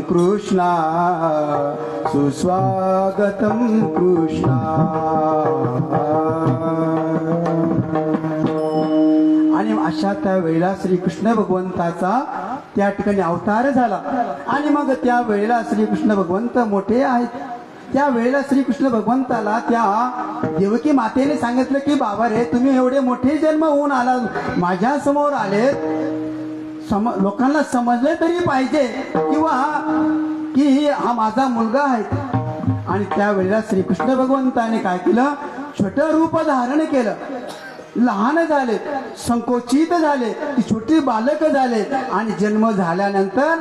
कृष्णा सुस्वागतं कृष्णा। आणि अशा त्या वेळेला श्रीकृष्ण भगवंताचा त्या ठिकाणी अवतार झाला. आणि मग त्या वेळेला श्रीकृष्ण भगवंत मोठे आहेत. त्या वेळेला श्रीकृष्ण भगवंताला त्या देवकी मातेने सांगितलं की बाबा रे तुम्ही एवढे मोठे जन्म होऊन आला. माझ्यासमोर आलेत. सम लोकांना समजलं तरी पाहिजे. किंवा की हा माझा मुलगा आहे. आणि त्यावेळेला श्रीकृष्ण भगवंताने काय केलं? छोट रूप धारण केलं. लहान झाले संकोचित झाले ती छोटी बालक झाले. आणि जन्म झाल्यानंतर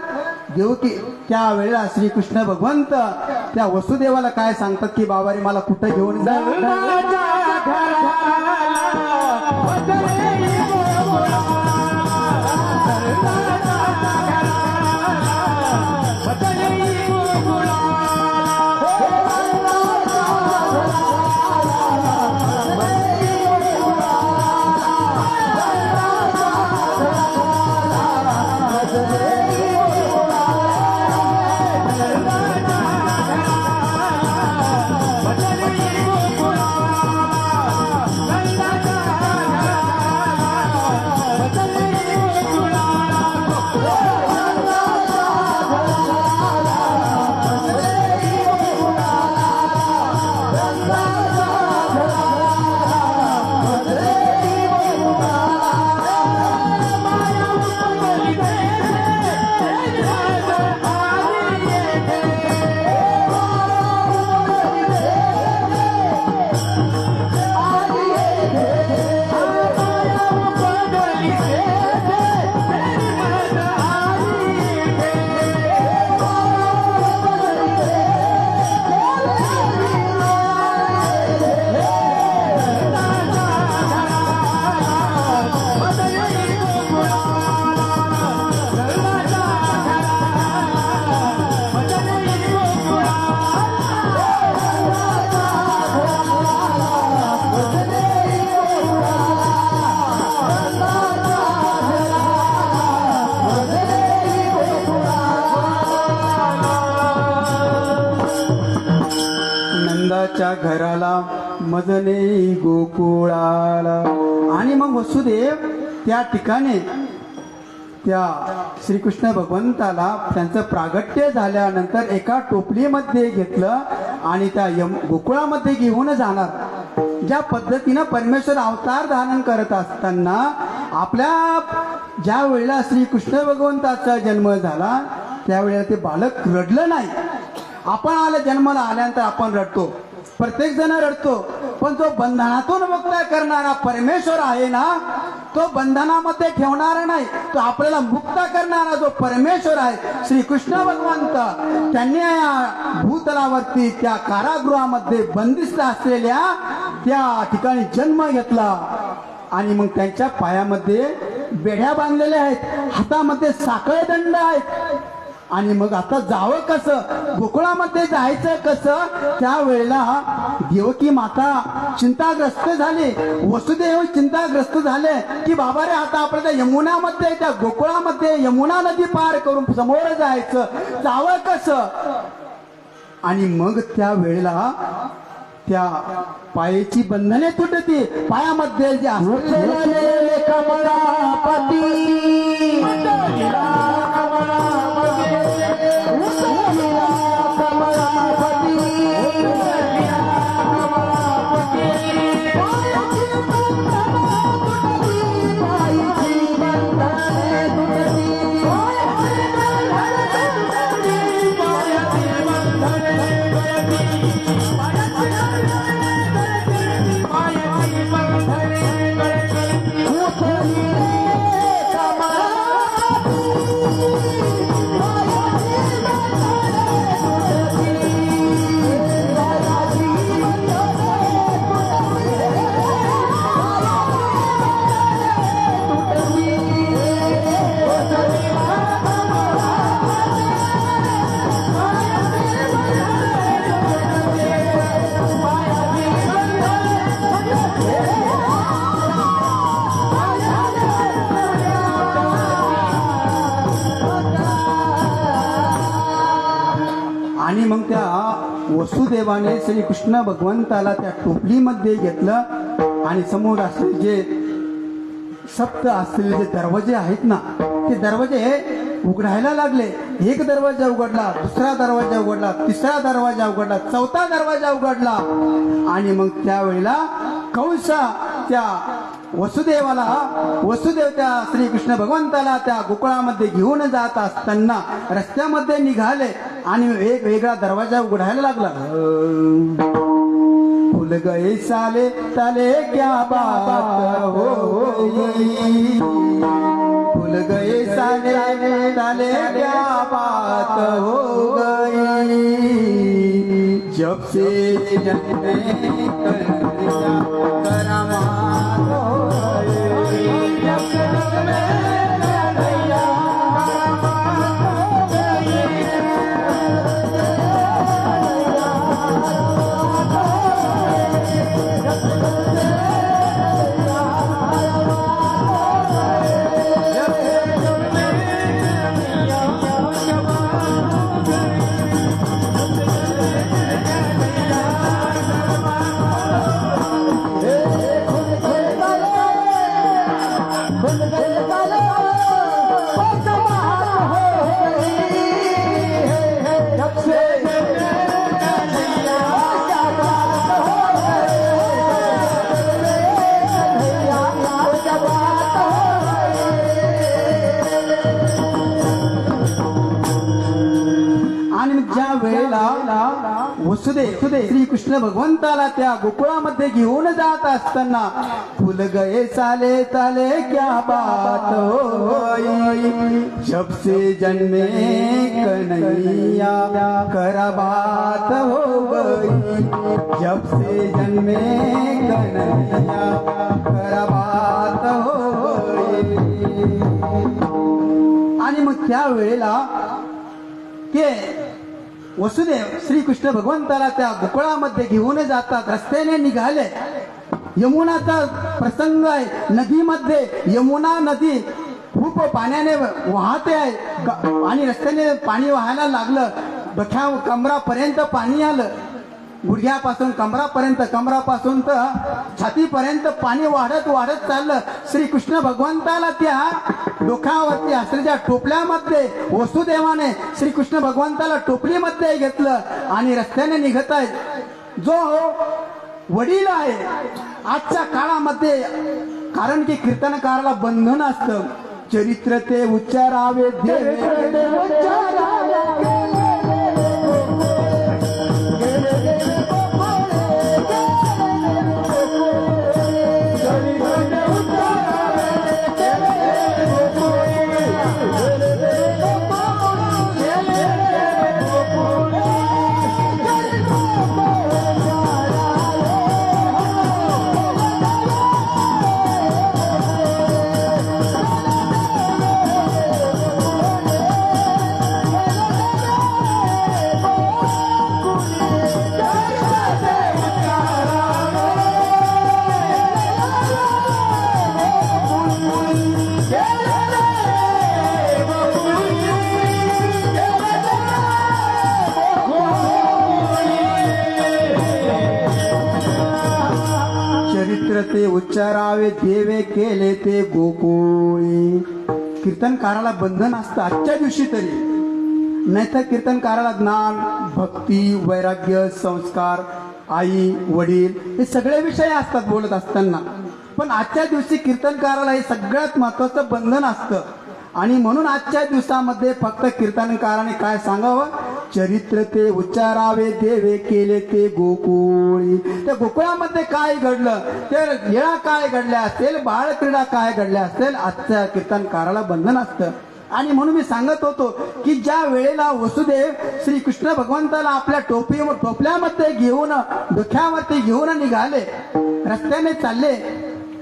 देवती त्यावेळेला श्रीकृष्ण भगवंत त्या वसुदेवाला काय सांगतात की बाबा रे मला कुठं घेऊन जा? love. घराला मजने गोकुळाला. आणि मग वसुदेव त्या ठिकाणी त्या श्रीकृष्ण भगवंताला त्यांचं प्रागट्य झाल्यानंतर एका टोपलीमध्ये घेतलं आणि त्या यम गोकुळामध्ये घेऊन जाणार. ज्या पद्धतीनं परमेश्वर अवतार धारण करत असताना आपल्या ज्या वेळेला श्रीकृष्ण भगवंताचा जन्म झाला त्यावेळेला ते बालक रडलं नाही. आपण आलं जन्माला आल्यानंतर आपण रडतो. प्रत्येक जण रडतो. पण जो बंधनातून मुक्त करणारा परमेश्वर आहे ना तो बंधनामध्ये ठेवणारा नाही. तो आपल्याला मुक्त करणारा जो परमेश्वर आहे श्रीकृष्ण भगवंत त्यांनी या भूतलावरती त्या कारागृहामध्ये बंदिस्त असलेल्या त्या ठिकाणी जन्म घेतला. आणि मग त्यांच्या पायामध्ये बेड्या बांधलेल्या आहेत. हातामध्ये साखळदंड आहेत. आणि मग आता जावं कसं? गोकुळामध्ये जायचं कसं? त्यावेळेला देवकी माता चिंताग्रस्त झाली. वसुदेव चिंताग्रस्त झाले की बाबा रे आता आपल्याला यमुनामध्ये त्या गोकुळामध्ये यमुना नदी पार करून समोर जायचं. जावं कसं? आणि मग त्या वेळेला त्या पायाची बंधने तुटती. पायामध्ये जे श्रीकृष्ण भगवंताला त्या टोपलीमध्ये घेतलं आणि समोर असलेले जे सप्त असलेले जे दरवाजे आहेत ना ते दरवाजे उघडायला लागले. एक दरवाजा उघडला दुसरा दरवाजा उघडला तिसरा दरवाजा उघडला चौथा दरवाजा उघडला. आणि मग त्यावेळेला कंसा त्या वसुदेवाला वसुदेव त्या श्रीकृष्ण भगवंताला त्या गोकुळामध्ये घेऊन जात असताना रस्त्यामध्ये निघाले. आणि एक वेगळा दरवाजा उघडायला लागला. फुल गए साले ताले क्या बात हो, हो गई गए साले ताले क्या बात हो गई. जब से जन्मे करा वसुदेव श्री कृष्ण भगवंताला त्या गोकुळामध्ये घेऊन जात असताना फुल गए चाले चाले क्या बात जब से जन्मे कन्हैया करा बात हो गई जब से जन्मे कन्हैया करा बात हो गई आणि मग त्या वेळेला के वसुदेव श्रीकृष्ण भगवंताला त्या गोकुळामध्ये घेऊन जातात. रस्त्याने निघाले. यमुनाचा प्रसंग आहे. नदीमध्ये यमुना नदी खूप पाण्याने वाहते आहे. आणि रस्त्याने पाणी वाहायला लागलं. डोक्या कमरापर्यंत पाणी आलं. गुडघ्यापासून कमरापर्यंत कमरापासून तर छातीपर्यंत पाणी वाढत वाढत चाललं. श्रीकृष्ण भगवंताला त्या डोक्यावरती असलेल्या टोपल्यामध्ये वसुदेवाने श्रीकृष्ण भगवंताला टोपलीमध्ये घेतलं आणि रस्त्याने निघत आहेत. जो वडील आहे आजच्या काळामध्ये कारण की कीर्तनकाराला बंधन असतं. चरित्र ते उच्चारावे कीर्तनकाराला बंधन असतं आजच्या दिवशी तरी. नाहीतर कीर्तनकाराला ज्ञान भक्ती वैराग्य संस्कार आई वडील हे सगळे विषय असतात बोलत असताना. पण आजच्या दिवशी कीर्तनकाराला हे सगळ्यात महत्वाचं बंधन असतं. आणि म्हणून आजच्या दिवसामध्ये फक्त कीर्तनकाराने काय सांगावं? चरित्र ते उच्चारावे देवे केले ते गोकुळी. त्या गोकुळामध्ये काय घडलं? ते येळा काय घडल्या असेल बाळक्रीडा काय घडल्या असेल आजच्या कीर्तनकाराला बंधन असतं. आणि म्हणून मी सांगत होतो की ज्या वेळेला वसुदेव श्री कृष्ण भगवंताला आपल्या टोपी टोपल्यामध्ये घेऊन डोख्यामध्ये घेऊन निघाले रस्त्याने चालले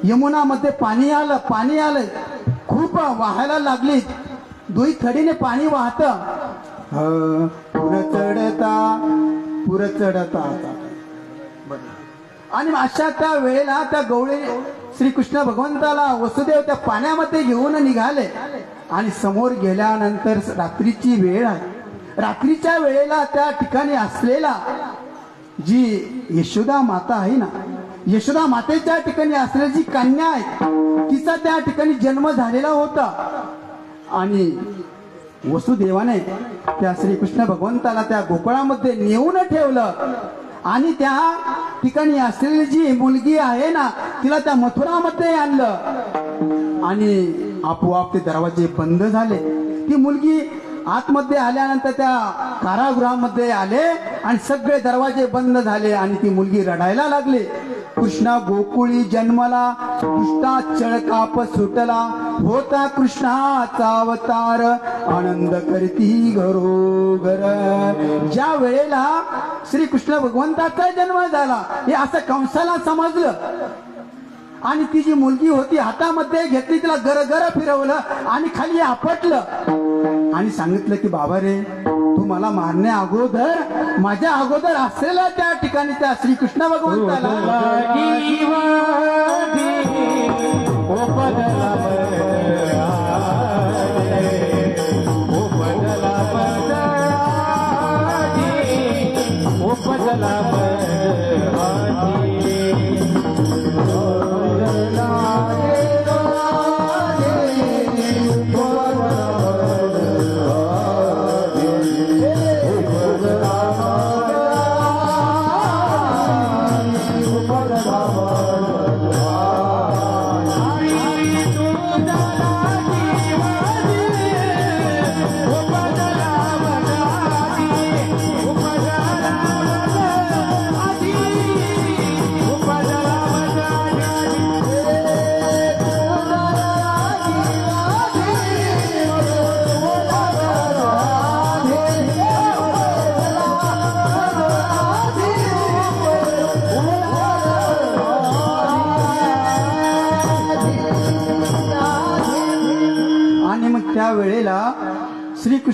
यमुनामध्ये पाणी आलं पाणी आलं खूप वाहायला लागली. दुई थडीने पाणी वाहत. पुर चढता पुर चढता आणि अशा त्या वेळेला त्या गवळे श्रीकृष्ण भगवंताला वसुदेव त्या पाण्यामध्ये घेऊन निघाले. आणि समोर गेल्यानंतर रात्रीची वेळ आहे. रात्रीच्या वेळेला त्या ठिकाणी असलेला जी यशोदा माता आहे ना यशोदा मातेच्या ठिकाणी असलेली जी कन्या आहे तिचा त्या ठिकाणी जन्म झालेला होता. आणि वसुदेवाने त्या श्रीकृष्ण भगवंताला त्या गोकुळामध्ये नेऊन ठेवलं. आणि त्या ठिकाणी असलेली जी मुलगी आहे ना तिला त्या मथुरामध्ये आणलं. आणि आपोआप ते दरवाजे बंद झाले. ती मुलगी आतमध्ये आल्यानंतर त्या कारागृहामध्ये आले आणि सगळे दरवाजे बंद झाले आणि ती मुलगी रडायला लागली. कृष्णा गोकुळी जन्मला कृष्णा चळकाप सुटला. होता कृष्णाचा अवतार आनंद करती घरोघर. ज्या वेळेला श्री कृष्ण भगवंताचा जन्म झाला हे असं कंसाला समजलं. आणि ती जी मुलगी होती हातामध्ये घेतली तिला गरगर फिरवलं आणि खाली आपटलं. आणि सांगितलं की बाबा रे तू मला मारण्या अगोदर माझ्या अगोदर असलेल्या त्या ठिकाणी त्या श्रीकृष्ण भगवंताला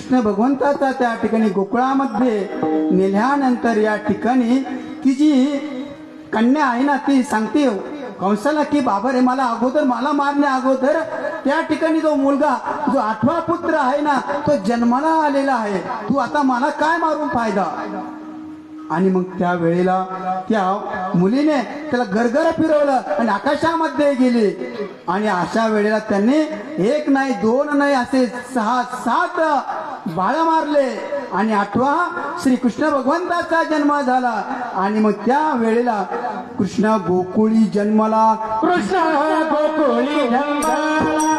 कृष्ण भगवंताचा त्या ठिकाणी गोकुळामध्ये नेल्यानंतर या ठिकाणी ती जी कन्या आहे ना ती सांगते कंसाला की बाबा रे मला अगोदर मला मारण्या अगोदर त्या ठिकाणी जो मुलगा जो आठवा पुत्र आहे ना तो जन्माला आलेला आहे. तू आता मला काय मारून फायदा आणि मग त्या वेळेला त्या मुलीने त्याला गरगर फिरवलं आणि आकाशामध्ये गेली. आणि अशा वेळेला त्यांनी एक नाही दोन नाही असे सहा सात बाळ मारले. आणि आठवा श्री कृष्ण भगवंताचा जन्म झाला. आणि मग त्या वेळेला कृष्ण गोकुळी जन्मला. कृष्ण गोकुळी जन्मला.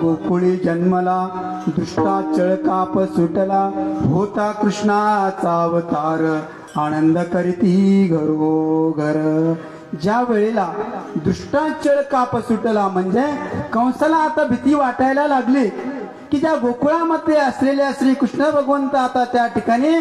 गोकुळी जन्मला दुष्टा चळकाप सुटला होता कृष्णाचा अवतार. आनंद करीती घरो घर ज्या वेळेला दृष्टांचळ काप सुटला म्हणजे कंसाला आता भीती वाटायला लागली की ज्या गोकुळामध्ये असलेल्या श्री कृष्ण भगवंत आता त्या ठिकाणी